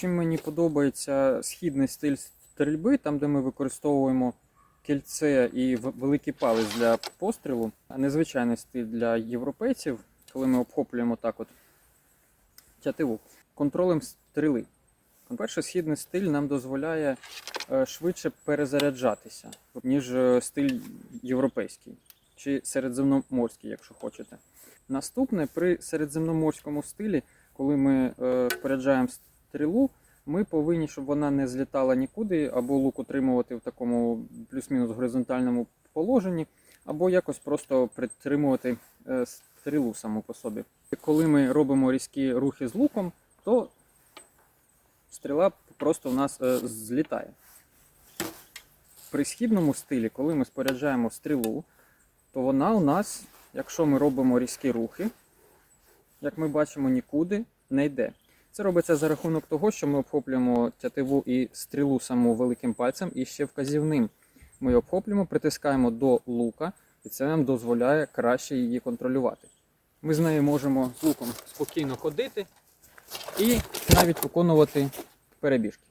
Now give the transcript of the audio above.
Чим мені подобається східний стиль стрільби, там де ми використовуємо кільце і великий палець для пострілу, а незвичайний стиль для європейців, коли ми обхоплюємо так от тятиву контролем стріли. По-перше, східний стиль нам дозволяє е, швидше перезаряджатися, ніж е, стиль європейський чи середземноморський, якщо хочете. Наступне при середземноморському стилі, коли ми е, споряджаємо стрілу, ми повинні, щоб вона не злітала нікуди, або лук утримувати в такому плюс-мінус горизонтальному положенні, або якось просто притримувати е, стрілу саму по собі. Коли ми робимо різкі рухи з луком, то стріла просто у нас е, злітає. При східному стилі, коли ми споряджаємо стрілу, то вона у нас, якщо ми робимо різкі рухи, як ми бачимо, нікуди не йде. Це робиться за рахунок того, що ми обхоплюємо тятиву і стрілу саму великим пальцем і ще вказівним. Ми обхоплюємо, притискаємо до лука, і це нам дозволяє краще її контролювати. Ми з нею можемо з луком спокійно ходити і навіть виконувати перебіжки.